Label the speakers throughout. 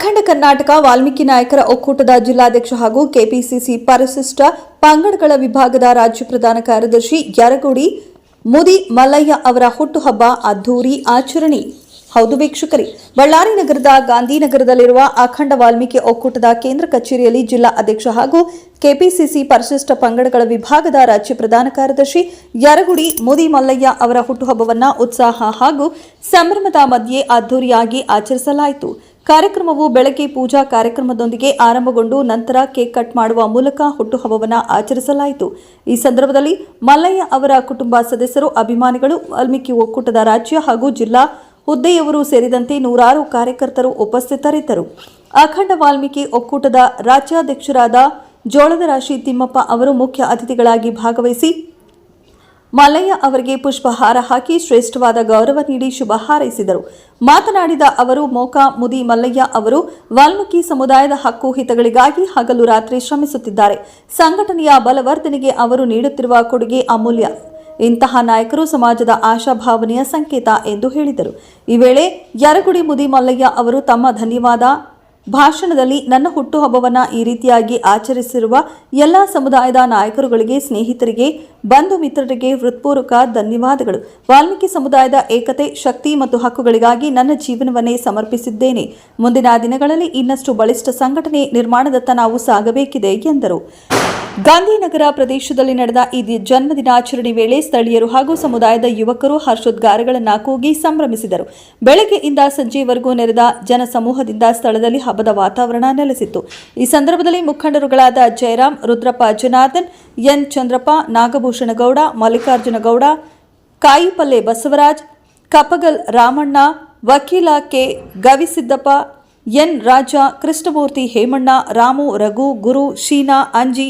Speaker 1: ಅಖಂಡ ಕರ್ನಾಟಕ ವಾಲ್ಮೀಕಿ ನಾಯಕರ ಒಕ್ಕೂಟದ ಜಿಲ್ಲಾಧ್ಯಕ್ಷ ಹಾಗೂ ಕೆಪಿಸಿಸಿ ಪರಿಶಿಷ್ಟ ಪಂಗಡಗಳ ವಿಭಾಗದ ರಾಜ್ಯ ಪ್ರಧಾನ ಕಾರ್ಯದರ್ಶಿ ಯರಗುಡಿ ಮುದಿ ಮಲ್ಲಯ್ಯ ಅವರ ಹುಟ್ಟುಹಬ್ಬ ಅದ್ದೂರಿ ಆಚರಣೆ. ಹೌದು ವೀಕ್ಷಕರೇ, ಬಳ್ಳಾರಿ ನಗರದ ಗಾಂಧಿನಗರದಲ್ಲಿರುವ ಅಖಂಡ ವಾಲ್ಮೀಕಿ ಒಕ್ಕೂಟದ ಕೇಂದ್ರ ಕಚೇರಿಯಲ್ಲಿ ಜಿಲ್ಲಾ ಅಧ್ಯಕ್ಷ ಹಾಗೂ ಕೆಪಿಸಿಸಿ ಪರಿಶಿಷ್ಟ ಪಂಗಡಗಳ ವಿಭಾಗದ ರಾಜ್ಯ ಪ್ರಧಾನ ಕಾರ್ಯದರ್ಶಿ ಯರಗುಡಿ ಮುದಿ ಮಲ್ಲಯ್ಯ ಅವರ ಹುಟ್ಟುಹಬ್ಬವನ್ನು ಉತ್ಸಾಹ ಹಾಗೂ ಸಂಭ್ರಮದ ಮಧ್ಯೆ ಅದ್ದೂರಿಯಾಗಿ ಆಚರಿಸಲಾಯಿತು. ಕಾರ್ಯಕ್ರಮವು ಬೆಳಗ್ಗೆ ಪೂಜಾ ಕಾರ್ಯಕ್ರಮದೊಂದಿಗೆ ಆರಂಭಗೊಂಡು ನಂತರ ಕೇಕ್ ಕಟ್ ಮಾಡುವ ಮೂಲಕ ಹುಟ್ಟುಹಬ್ಬವನ್ನು ಆಚರಿಸಲಾಯಿತು. ಈ ಸಂದರ್ಭದಲ್ಲಿ ಮಲ್ಲಯ್ಯ ಅವರ ಕುಟುಂಬ ಸದಸ್ಯರು, ಅಭಿಮಾನಿಗಳು, ವಾಲ್ಮೀಕಿ ಒಕ್ಕೂಟದ ರಾಜ್ಯ ಹಾಗೂ ಜಿಲ್ಲಾ ಹುದ್ದೆಯವರು ಸೇರಿದಂತೆ ನೂರಾರು ಕಾರ್ಯಕರ್ತರು ಉಪಸ್ಥಿತರಿದ್ದರು. ಅಖಂಡ ವಾಲ್ಮೀಕಿ ಒಕ್ಕೂಟದ ರಾಜ್ಯಾಧ್ಯಕ್ಷರಾದ ಜೋಳದ ರಾಶಿ ತಿಮ್ಮಪ್ಪ ಅವರು ಮುಖ್ಯ ಅತಿಥಿಗಳಾಗಿ ಭಾಗವಹಿಸಿ ಮಲ್ಲಯ್ಯ ಅವರಿಗೆ ಪುಷ್ಪಹಾರ ಹಾಕಿ ಶ್ರೇಷ್ಠವಾದ ಗೌರವ ನೀಡಿ ಶುಭ ಹಾರೈಸಿದರು. ಮಾತನಾಡಿದ ಅವರು, ಮೋಕಾ ಮುದಿ ಮಲ್ಲಯ್ಯ ಅವರು ವಾಲ್ಮೀಕಿ ಸಮುದಾಯದ ಹಕ್ಕು ಹಿತಗಳಿಗಾಗಿ ಹಗಲು ರಾತ್ರಿ ಶ್ರಮಿಸುತ್ತಿದ್ದಾರೆ. ಸಂಘಟನೆಯ ಬಲವರ್ಧನೆಗೆ ಅವರು ನೀಡುತ್ತಿರುವ ಕೊಡುಗೆ ಅಮೂಲ್ಯ. ಇಂತಹ ನಾಯಕರು ಸಮಾಜದ ಆಶಾಭಾವನೆಯ ಸಂಕೇತ ಎಂದು ಹೇಳಿದರು. ಈ ವೇಳೆ ಯರಗುಡಿ ಮುದಿ ಮಲ್ಲಯ್ಯ ಅವರು ತಮ್ಮ ಧನ್ಯವಾದ. ಭಾಷಣದಲ್ಲಿ ನನ್ನ ಹುಟ್ಟುಹಬ್ಬವನ್ನು ಈ ರೀತಿಯಾಗಿ ಆಚರಿಸಿರುವ ಎಲ್ಲ ಸಮುದಾಯದ ನಾಯಕರುಗಳಿಗೆ, ಸ್ನೇಹಿತರಿಗೆ ಬಂಧು ಮಿತ್ರರಿಗೆ ಹೃತ್ಪೂರ್ವಕ ಧನ್ಯವಾದಗಳು. ವಾಲ್ಮೀಕಿ ಸಮುದಾಯದ ಏಕತೆ, ಶಕ್ತಿ ಮತ್ತು ಹಕ್ಕುಗಳಿಗಾಗಿ ನನ್ನ ಜೀವನವನ್ನೇ ಸಮರ್ಪಿಸಿದ್ದೇನೆ. ಮುಂದಿನ ದಿನಗಳಲ್ಲಿ ಇನ್ನಷ್ಟು ಬಲಿಷ್ಠ ಸಂಘಟನೆ ನಿರ್ಮಾಣದತ್ತ ನಾವು ಸಾಗಬೇಕಿದೆ, ಎಂದರು. ಗಾಂಧಿನಗರ ಪ್ರದೇಶದಲ್ಲಿ ನಡೆದ ಈ ಜನ್ಮದಿನಾಚರಣೆ ವೇಳೆ ಸ್ಥಳೀಯರು ಹಾಗೂ ಸಮುದಾಯದ ಯುವಕರು ಹರ್ಷೋದ್ಗಾರಗಳನ್ನು ಕೂಗಿ ಸಂಭ್ರಮಿಸಿದರು. ಬೆಳಗ್ಗೆಯಿಂದ ಸಂಜೆವರೆಗೂ ನೆರೆದ ಜನಸಮೂಹದಿಂದ ಸ್ಥಳದಲ್ಲಿ ಹಬ್ಬದ ವಾತಾವರಣ ನೆಲೆಸಿತ್ತು. ಈ ಸಂದರ್ಭದಲ್ಲಿ ಮುಖಂಡರುಗಳಾದ ಜಯರಾಮ್, ರುದ್ರಪ್ಪ, ಜನಾರ್ದನ್, ಎನ್. ಚಂದ್ರಪ್ಪ ನಾಗಭೂಷಣ ಗೌಡ ಮಲ್ಲಿಕಾರ್ಜುನಗೌಡ, ಕಾಯಿಪಲ್ಲೆ ಬಸವರಾಜ್, ಕಪಗಲ್ ರಾಮಣ್ಣ, ವಕೀಲ ಕೆ. ಗವಿಸಿದ್ದಪ್ಪ, ಎನ್. ರಾಜ, ಕೃಷ್ಣಮೂರ್ತಿ ಹೇಮಣ್ಣ, ರಾಮು, ರಘು, ಗುರು, ಶೀನಾ, ಅಂಜಿ.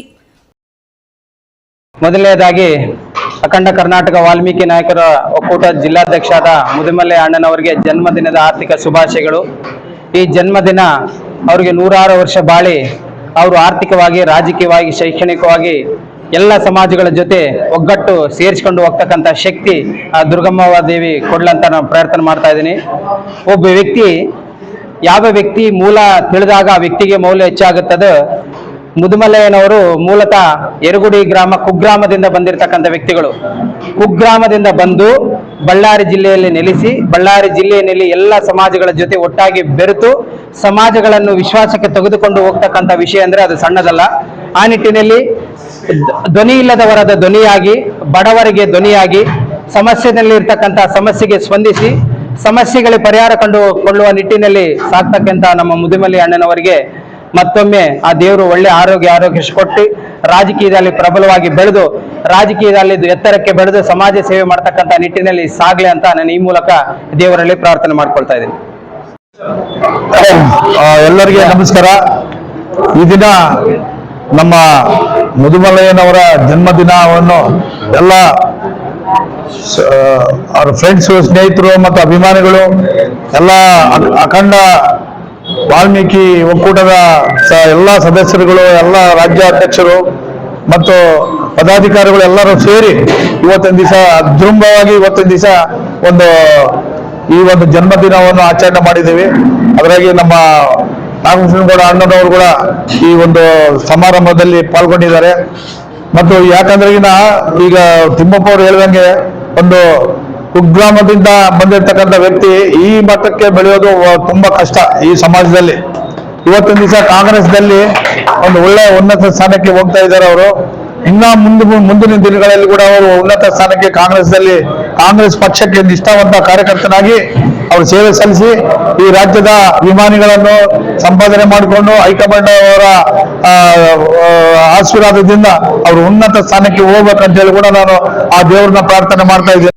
Speaker 2: ಮೊದಲನೇದಾಗಿ ಅಖಂಡ ಕರ್ನಾಟಕ ವಾಲ್ಮೀಕಿ ನಾಯಕರ ಒಕ್ಕೂಟ ಜಿಲ್ಲಾಧ್ಯಕ್ಷರಾದ ಮುದಿಮಲ್ಲೆ ಅಣ್ಣನವರಿಗೆ ಜನ್ಮದಿನದ ಆರ್ಥಿಕ ಶುಭಾಶಯಗಳು. ಈ ಜನ್ಮದಿನ ಅವರಿಗೆ ನೂರಾರು ವರ್ಷ ಬಾಳಿ, ಅವರು ಆರ್ಥಿಕವಾಗಿ, ರಾಜಕೀಯವಾಗಿ, ಶೈಕ್ಷಣಿಕವಾಗಿ ಎಲ್ಲ ಸಮಾಜಗಳ ಜೊತೆ ಒಗ್ಗಟ್ಟು ಸೇರಿಸ್ಕೊಂಡು ಹೋಗ್ತಕ್ಕಂಥ ಶಕ್ತಿ ಆ ದುರ್ಗಮ್ಮವ ದೇವಿ ಕೊಡ್ಲಂತ ನಾನು ಪ್ರಾರ್ಥನೆ ಮಾಡ್ತಾ ಇದ್ದೀನಿ. ಒಬ್ಬ ವ್ಯಕ್ತಿ, ಯಾವ ವ್ಯಕ್ತಿ ಮೂಲ ತಿಳಿದಾಗ ಆ ವ್ಯಕ್ತಿಗೆ ಮೌಲ್ಯ ಹೆಚ್ಚಾಗುತ್ತದೆ ಮುದುಮಲಯ್ಯನವರು ಮೂಲತಃ ಯರಗುಡಿ ಗ್ರಾಮ, ಕುಗ್ರಾಮದಿಂದ ಬಂದಿರತಕ್ಕಂಥ ವ್ಯಕ್ತಿಗಳು. ಕುಗ್ರಾಮದಿಂದ ಬಂದು ಬಳ್ಳಾರಿ ಜಿಲ್ಲೆಯಲ್ಲಿ ನೆಲೆಸಿ, ಬಳ್ಳಾರಿ ಜಿಲ್ಲೆಯಲ್ಲಿ ಎಲ್ಲ ಸಮಾಜಗಳ ಜೊತೆ ಒಟ್ಟಾಗಿ ಬೆರೆತು, ಸಮಾಜಗಳನ್ನು ವಿಶ್ವಾಸಕ್ಕೆ ತೆಗೆದುಕೊಂಡು ಹೋಗ್ತಕ್ಕಂಥ ವಿಷಯ ಅಂದ್ರೆ ಅದು ಸಣ್ಣದಲ್ಲ. ಆ ನಿಟ್ಟಿನಲ್ಲಿ ಧ್ವನಿ ಇಲ್ಲದವರಾದ ಧ್ವನಿಯಾಗಿ, ಬಡವರಿಗೆ ಧ್ವನಿಯಾಗಿ ಸಮಸ್ಯೆನಲ್ಲಿ ಇರ್ತಕ್ಕಂಥ ಸಮಸ್ಯೆಗೆ ಸ್ಪಂದಿಸಿ ಸಮಸ್ಯೆಗಳಿಗೆ ಪರಿಹಾರ ಕಂಡುಕೊಳ್ಳುವ ನಿಟ್ಟಿನಲ್ಲಿ ಸಾಕ್ತಕ್ಕಂಥ ನಮ್ಮ ಮುದಿಮಲ್ಲಿ ಅಣ್ಣನವರಿಗೆ ಮತ್ತೊಮ್ಮೆ ಆ ದೇವರು ಒಳ್ಳೆ ಆರೋಗ್ಯ ಆರೋಗ್ಯ ಕೊಟ್ಟು ರಾಜಕೀಯದಲ್ಲಿ ಪ್ರಬಲವಾಗಿ ಬೆಳೆದು, ರಾಜಕೀಯದಲ್ಲಿ ಎತ್ತರಕ್ಕೆ ಬೆಳೆದು ಸಮಾಜ ಸೇವೆ ಮಾಡ್ತಕ್ಕಂಥ ನಿಟ್ಟಿನಲ್ಲಿ ಸಾಗ್ಲಿ ಅಂತ ನಾನು ಈ ಮೂಲಕ ದೇವರಲ್ಲಿ ಪ್ರಾರ್ಥನೆ ಮಾಡ್ಕೊಳ್ತಾ ಇದ್ದೀನಿ.
Speaker 3: ಎಲ್ಲರಿಗೆ ನಮಸ್ಕಾರ. ಈ ದಿನ ನಮ್ಮ ಮುದುಮಲಯ್ಯನವರ ಜನ್ಮದಿನವನ್ನು ಎಲ್ಲ ಅವ್ರ ಫ್ರೆಂಡ್ಸ್ ಸ್ನೇಹಿತರು ಮತ್ತು ಅಭಿಮಾನಿಗಳು, ಎಲ್ಲ ಅಖಂಡ ವಾಲ್ಮೀಕಿ ಒಕ್ಕೂಟದ ಎಲ್ಲ ಸದಸ್ಯರುಗಳು, ಎಲ್ಲ ರಾಜ್ಯ ಅಧ್ಯಕ್ಷರು ಮತ್ತು ಪದಾಧಿಕಾರಿಗಳು ಎಲ್ಲರೂ ಸೇರಿ ಇವತ್ತಿನ ದಿವಸ ಅದೃಂಭವಾಗಿ ಇವತ್ತಿನ ದಿವಸ ಒಂದು, ಈ ಒಂದು ಜನ್ಮದಿನವನ್ನು ಆಚರಣೆ ಮಾಡಿದ್ದೀವಿ. ಅದರಾಗಿ ನಮ್ಮ ನಾಗಭೂಷಣಗೌಡ ಅಣ್ಣನವರು ಕೂಡ ಈ ಒಂದು ಸಮಾರಂಭದಲ್ಲಿ ಪಾಲ್ಗೊಂಡಿದ್ದಾರೆ. ಮತ್ತು ಯಾಕಂದ್ರೆ ಈಗ ತಿಮ್ಮಪ್ಪ ಅವರು ಹೇಳಿದಂಗೆ ಒಂದು ಕುಗ್ರಾಮದಿಂದ ಬಂದಿರತಕ್ಕಂಥ ವ್ಯಕ್ತಿ ಈ ಮಟ್ಟಕ್ಕೆ ಬೆಳೆಯೋದು ತುಂಬಾ ಕಷ್ಟ ಈ ಸಮಾಜದಲ್ಲಿ. ಇವತ್ತಿನ ದಿವಸ ಕಾಂಗ್ರೆಸ್ನಲ್ಲಿ ಒಂದು ಒಳ್ಳೆ ಉನ್ನತ ಸ್ಥಾನಕ್ಕೆ ಹೋಗ್ತಾ ಇದ್ದಾರೆ ಅವರು. ಇನ್ನ ಮುಂದೆ ಮುಂದಿನ ದಿನಗಳಲ್ಲಿ ಕೂಡ ಅವರು ಉನ್ನತ ಸ್ಥಾನಕ್ಕೆ ಕಾಂಗ್ರೆಸ್ನಲ್ಲಿ ಕಾಂಗ್ರೆಸ್ ಪಕ್ಷಕ್ಕೆ ನಿಷ್ಠಾವಂತ ಕಾರ್ಯಕರ್ತನಾಗಿ ಅವರು ಸೇವೆ ಸಲ್ಲಿಸಿ ಈ ರಾಜ್ಯದ ವಿಮಾನಿಗಳನ್ನು ಸಂಪಾದನೆ ಮಾಡಿಕೊಂಡು ಹೈಕಮಾಂಡ್ ಅವರ ಆಶೀರ್ವಾದದಿಂದ ಅವರು ಉನ್ನತ ಸ್ಥಾನಕ್ಕೆ ಹೋಗ್ಬೇಕಂತ ಹೇಳಿ ಕೂಡ ನಾನು ಆ ದೇವ್ರನ್ನ ಪ್ರಾರ್ಥನೆ ಮಾಡ್ತಾ ಇದ್ದೇನೆ.